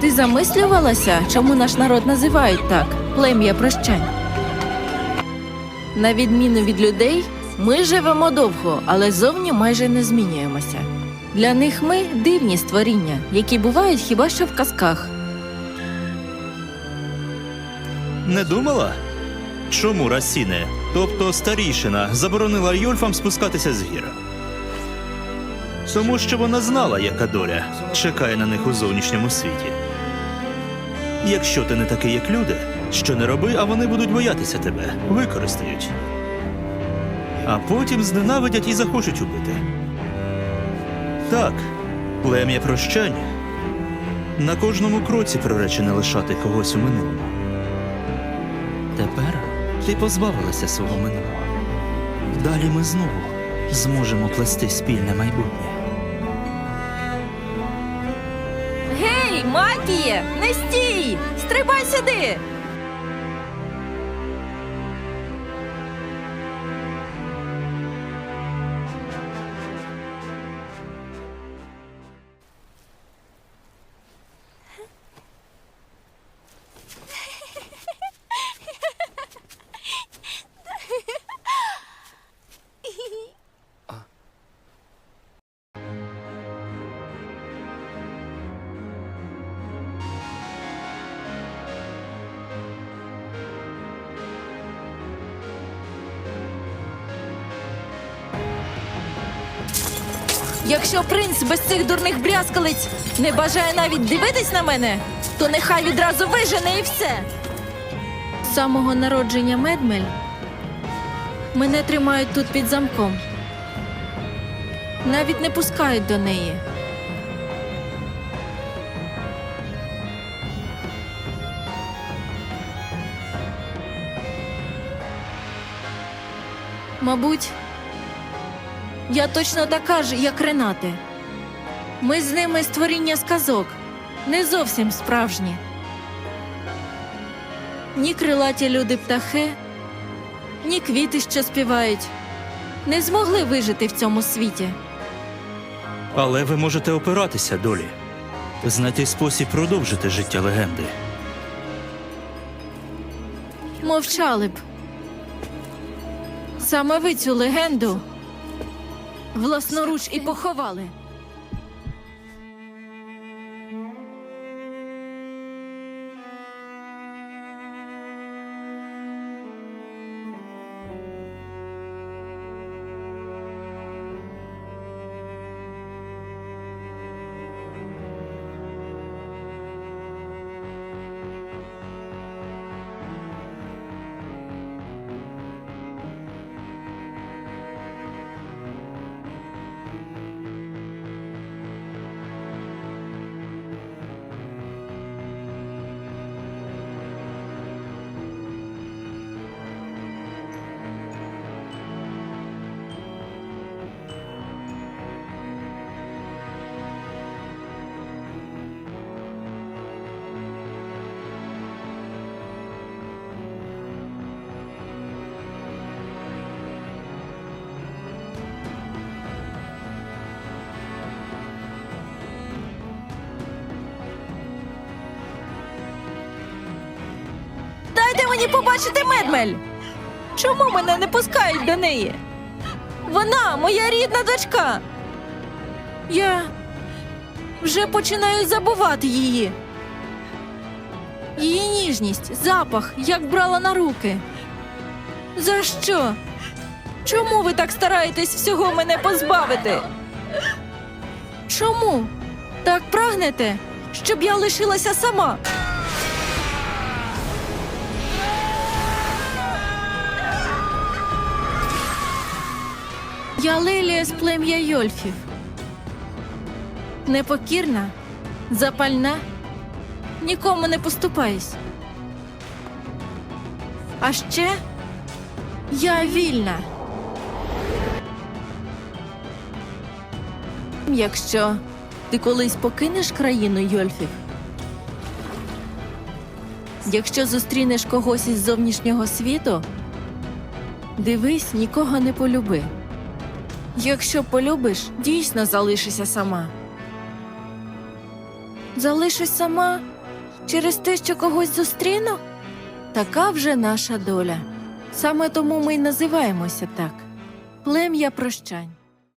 Ти замислювалася, чому наш народ називають так плем'я прощань? На відміну від людей, ми живемо довго, але зовні майже не змінюємося. Для них ми дивні створіння, які бувають хіба що в казках. Не думала? Чому Расіне, тобто старішина, заборонила Йольфам спускатися з гір? Тому що вона знала, яка доля чекає на них у зовнішньому світі. Якщо ти не такий, як люди, що не роби, а вони будуть боятися тебе, використають. А потім зненавидять і захочуть убити. Так, плем'я прощань на кожному кроці приречене лишати когось у минулому. Тепер ти позбавилася свого минулого. Далі ми знову зможемо плести спільне майбутнє. Макіє, не стій! Стрибай сюди! Якщо принц без цих дурних брязкалиць не бажає навіть дивитись на мене, то нехай відразу вижене і все. З самого народження Медмель мене тримають тут під замком. Навіть не пускають до неї. Мабуть, я точно така ж, як Ренати. Ми з ними створіння сказок, не зовсім справжні. Ні крилаті люди птахи, ні квіти, що співають, не змогли вижити в цьому світі. Але ви можете опиратися долі, знайти спосіб продовжити життя легенди. Мовчали б. Саме ви цю легенду власноруч і поховали. Мені побачити медмель. Чому мене не пускають до неї? Вона моя рідна дочка. Я вже починаю забувати її. Її ніжність, запах, як брала на руки. За що? Чому ви так стараєтесь всього мене позбавити? Чому? Так прагнете, щоб я лишилася сама? Я Лелія з плем'я Йольфів. Непокірна, запальна, нікому не поступаюсь. А ще я вільна. Якщо ти колись покинеш країну Йольфів, якщо зустрінеш когось із зовнішнього світу, дивись, нікого не полюби. Якщо полюбиш, дійсно залишися сама. Залишусь сама через те, що когось зустріну? Така вже наша доля. Саме тому ми й називаємося так плем'я прощань.